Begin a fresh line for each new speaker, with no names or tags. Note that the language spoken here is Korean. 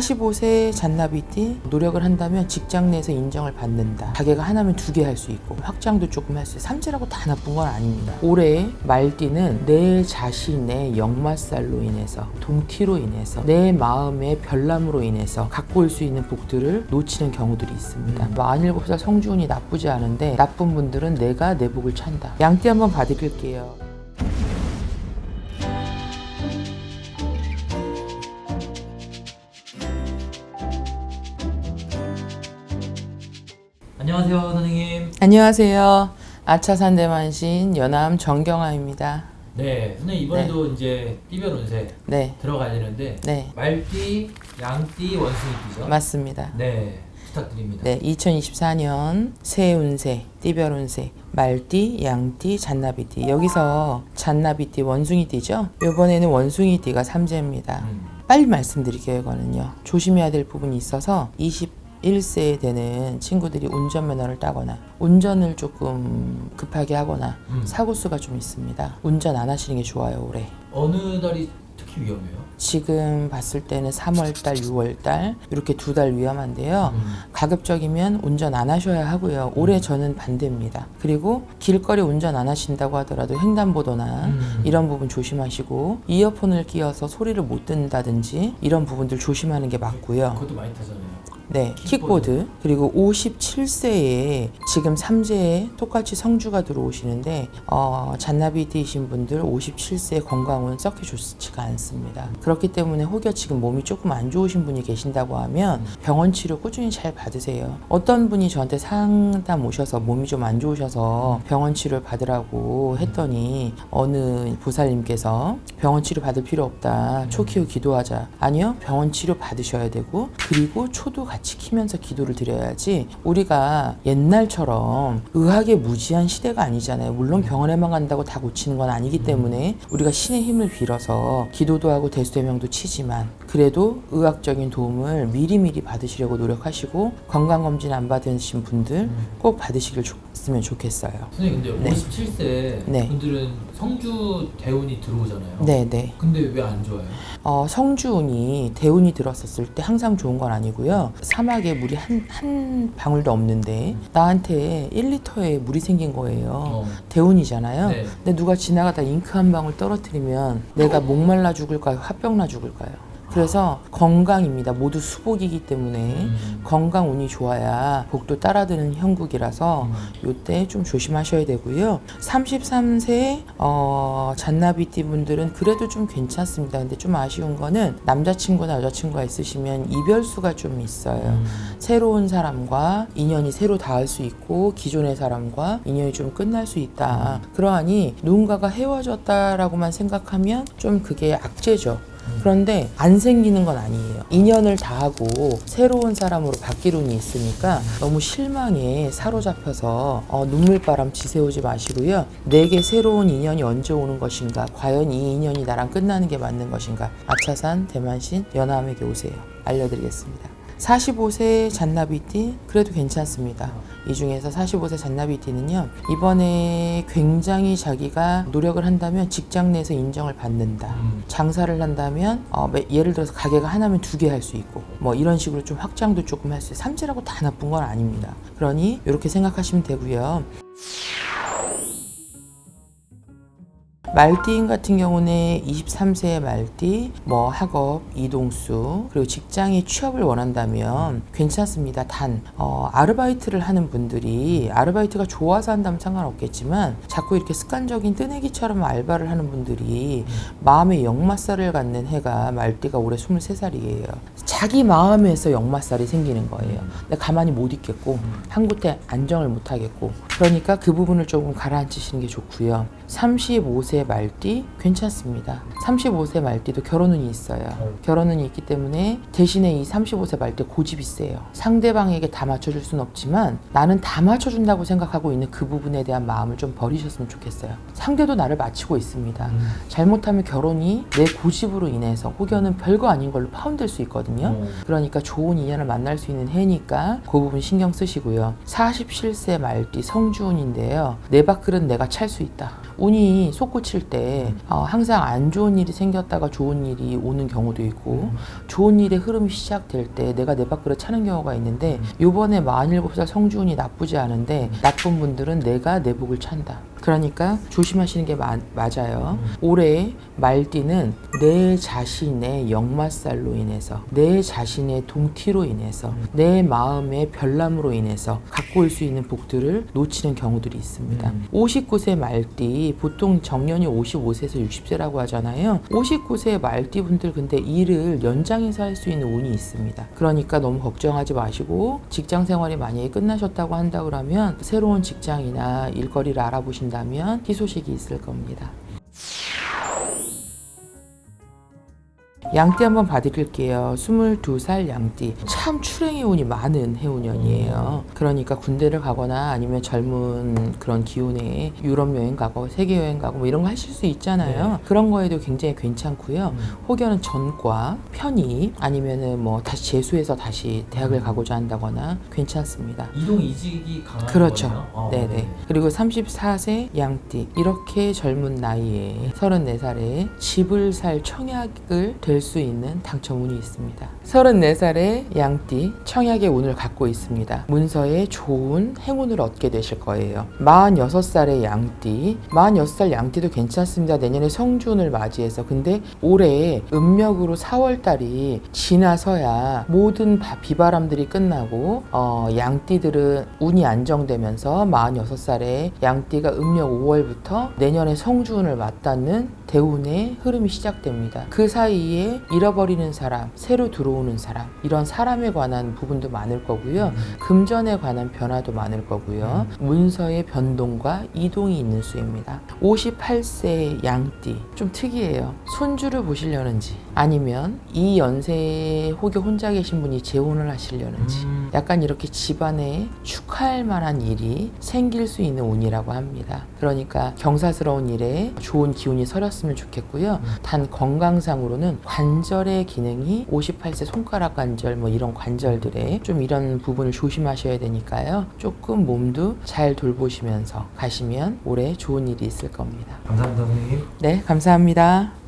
45세 잔나비띠 노력을 한다면 직장 내에서 인정을 받는다. 가게가 하나면 두 개 할 수 있고 확장도 조금 할 수 있어요. 삼재라고 다 나쁜 건 아닙니다. 올해 말띠는 내 자신의 역마살로 인해서 동티로 인해서 내 마음의 별남으로 인해서 갖고 올 수 있는 복들을 놓치는 경우들이 있습니다. 47살 성주운이 나쁘지 않은데 나쁜 분들은 내가 내 복을 찬다. 양띠 한번 봐드릴게요.
안녕하세요 선생님.
안녕하세요. 아차산 대만신 연암 정경아입니다.
네 선생님 이번에도 이제 띠별 운세
네,
들어가야 되는데
네,
말띠, 양띠, 원숭이띠죠.
맞습니다.
네 부탁드립니다.
네, 2024년 새 운세, 띠별 운세, 말띠, 양띠, 잔나비띠. 여기서 잔나비띠, 원숭이띠죠? 이번에는 원숭이띠가 삼재입니다.
음,
빨리 말씀드릴게요, 이거는요. 조심해야 될 부분이 있어서 21세 되는 친구들이 운전면허를 따거나 운전을 조금 급하게 하거나
음.
사고 수가 좀 있습니다. 운전 안 하시는 게 좋아요, 올해.
어느 달이 특히 위험해요?
지금 봤을 때는 3월달, 6월달 이렇게 두 달 위험한데요.
음,
가급적이면 운전 안 하셔야 하고요. 올해 저는 반대입니다. 그리고 길거리 운전 안 하신다고 하더라도 횡단보도나
음.
이런 부분 조심하시고 이어폰을 끼워서 소리를 못 듣는다든지 이런 부분들 조심하는 게 맞고요.
그것도 많이 타잖아요.
네,
킥보드.
그리고 57세에 지금 삼재에 똑같이 성주가 들어오시는데 어, 잔나비띠이신 분들 57세 건강은 썩히 좋지가 않습니다. 그렇기 때문에 혹여 지금 몸이 조금 안 좋으신 분이 계신다고 하면 병원 치료 꾸준히 잘 받으세요. 어떤 분이 저한테 상담 오셔서 몸이 좀 안 좋으셔서 병원 치료를 받으라고 했더니 어느 보살님께서 병원 치료 받을 필요 없다. 초 키우 기도하자. 아니요. 병원 치료 받으셔야 되고 그리고 초도 같이 키면서 기도를 드려야지 우리가 옛날처럼 의학에 무지한 시대가 아니잖아요. 물론 병원에만 간다고 다 고치는 건 아니기 때문에 우리가 신의 힘을 빌어서 기도도 하고 대수대명도 치지만 그래도 의학적인 도움을 미리미리 받으시려고 노력하시고 건강검진 안 받으신 분들 꼭 받으시길 좋으면 좋겠어요.
선생님 근데
네.
57세
네.
분들은 성주 대운이 들어오잖아요.
네, 네.
근데 왜 안 좋아요?
어, 성주운이 대운이 들었었을 때 항상 좋은 건 아니고요. 사막에 물이 한, 한 방울도 없는데 나한테 1리터의 물이 생긴 거예요.
어.
대운이잖아요.
네.
근데 누가 지나가다 잉크 한 방울 떨어뜨리면 내가 목말라 죽을까요? 화병나 죽을까요? 그래서 건강입니다. 모두 수복이기 때문에
음.
건강 운이 좋아야 복도 따라드는 형국이라서
음.
요때 좀 조심하셔야 되고요. 33세 어, 잔나비띠 분들은 그래도 좀 괜찮습니다. 근데 좀 아쉬운 거는 남자친구나 여자친구가 있으시면 이별수가 좀 있어요.
음.
새로운 사람과 인연이 새로 닿을 수 있고 기존의 사람과 인연이 좀 끝날 수 있다. 그러하니 누군가가 헤어졌다라고만 생각하면 좀 그게 악재죠. 그런데 안 생기는 건 아니에요. 인연을 다하고 새로운 사람으로 바뀔 운이 있으니까 너무 실망에 사로잡혀서 어, 눈물바람 지새우지 마시고요. 내게 새로운 인연이 언제 오는 것인가? 과연 이 인연이 나랑 끝나는 게 맞는 것인가? 아차산, 대만신, 연암에게 오세요. 알려드리겠습니다. 45세 잔나비띠 그래도 괜찮습니다. 이 중에서 45세 잔나비띠는요 이번에 굉장히 자기가 노력을 한다면 직장 내에서 인정을 받는다.
음.
장사를 한다면 어, 매- 예를 들어서 가게가 하나면 두 개 할 수 있고 뭐 이런 식으로 좀 확장도 조금 할 수 있어요. 삼재라고 다 나쁜 건 아닙니다. 그러니 이렇게 생각하시면 되고요. 말띠인 같은 경우는 23세의 말띠, 뭐 학업, 이동수, 그리고 직장에 취업을 원한다면 괜찮습니다. 단, 어, 아르바이트를 하는 분들이 아르바이트가 좋아서 한다면 상관없겠지만 자꾸 이렇게 습관적인 뜨내기처럼 알바를 하는 분들이 마음의 역마살을 갖는 해가 말띠가 올해 23살이에요. 자기 마음에서 역마살이 생기는 거예요. 근데 가만히 못 있겠고 한 곳에 안정을 못 하겠고 그러니까 그 부분을 조금 가라앉히시는 게 좋고요. 35세 말띠 괜찮습니다. 35세 말띠도 결혼운이 있어요. 결혼운이 있기 때문에 대신에 이 35세 말띠 고집이 세요. 상대방에게 다 맞춰줄 순 없지만 나는 다 맞춰준다고 생각하고 있는 그 부분에 대한 마음을 좀 버리셨으면 좋겠어요. 상대도 나를 맞추고 있습니다.
음.
잘못하면 결혼이 내 고집으로 인해서 혹여는 별거 아닌 걸로 파혼될 수 있거든요.
어.
그러니까 좋은 인연을 만날 수 있는 해니까 그 부분 신경 쓰시고요. 47세 말띠 성주운인데요. 내 밥그릇 내가 찰 수 있다. 운이 솟구치 꽂힐 때 어, 항상 안 좋은 일이 생겼다가 좋은 일이 오는 경우도 있고 좋은 일의 흐름이 시작될 때 내가 내 밖으로 차는 경우가 있는데 요번에 47살 성주운이 나쁘지 않은데 나쁜 분들은 내가 내 복을 찬다. 그러니까 조심하시는 게 마- 맞아요. 올해 말띠는 내 자신의 역마살로 인해서 내 자신의 동티로 인해서 내 마음의 별남으로 인해서 갖고 올 수 있는 복들을 놓치는 경우들이 있습니다. 59세 말띠 보통 정년 이 55세에서 60세라고 하잖아요. 59세 말띠 분들 근데 일을 연장해서 할 수 있는 운이 있습니다. 그러니까 너무 걱정하지 마시고 직장 생활이 만약에 끝나셨다고 한다 그러면 새로운 직장이나 일거리를 알아보신다면 희소식이 있을 겁니다. 양띠 한번 봐드릴게요. 22살 양띠. 참 출행의 운이 많은 해운년이에요. 그러니까 군대를 가거나 아니면 젊은 그런 기운에 유럽 여행 가고 세계 여행 가고 뭐 이런 거 하실 수 있잖아요. 그런 거에도 굉장히 괜찮고요. 혹여는 전과, 편입 아니면은 뭐 다시 재수해서 다시 대학을 가고자 한다거나 괜찮습니다.
이동 이직이 강한
그렇죠.
거예요? 어,
네네. 그리고 34세 양띠. 이렇게 젊은 나이에 34살에 집을 살 청약을 될 수 있는 당첨운이 있습니다. 34살의 양띠 청약의 운을 갖고 있습니다. 문서에 좋은 행운을 얻게 되실 거예요. 46살의 양띠. 46살 양띠도 괜찮습니다. 내년에 성준을 맞이해서. 근데 올해 음력으로 4월달이 지나서야 모든 바- 비바람들이 끝나고 어, 양띠들은 운이 안정되면서 46살에 양띠가 음력 5월부터 내년에 성주운을 맞닿는 대운의 흐름이 시작됩니다. 그 사이에 잃어버리는 사람, 새로 들어오는 사람, 이런 사람에 관한 부분도 많을 거고요. 금전에 관한 변화도 많을 거고요. 문서의 변동과 이동이 있는 수입니다. 58세 양띠. 좀 특이해요. 손주를 보시려는지 아니면 이 연세에 혹여 혼자 계신 분이 재혼을 하시려는지
음.
약간 이렇게 집안에 축하할 만한 일이 생길 수 있는 운이라고 합니다. 그러니까 경사스러운 일에 좋은 기운이 서렸으면 좋겠고요. 단 건강상으로는 관절의 기능이 58세 손가락 관절 뭐 이런 관절들에 좀 이런 부분을 조심하셔야 되니까요. 조금 몸도 잘 돌보시면서 가시면 올해 좋은 일이 있을 겁니다.
감사합니다 선생님.
네, 감사합니다.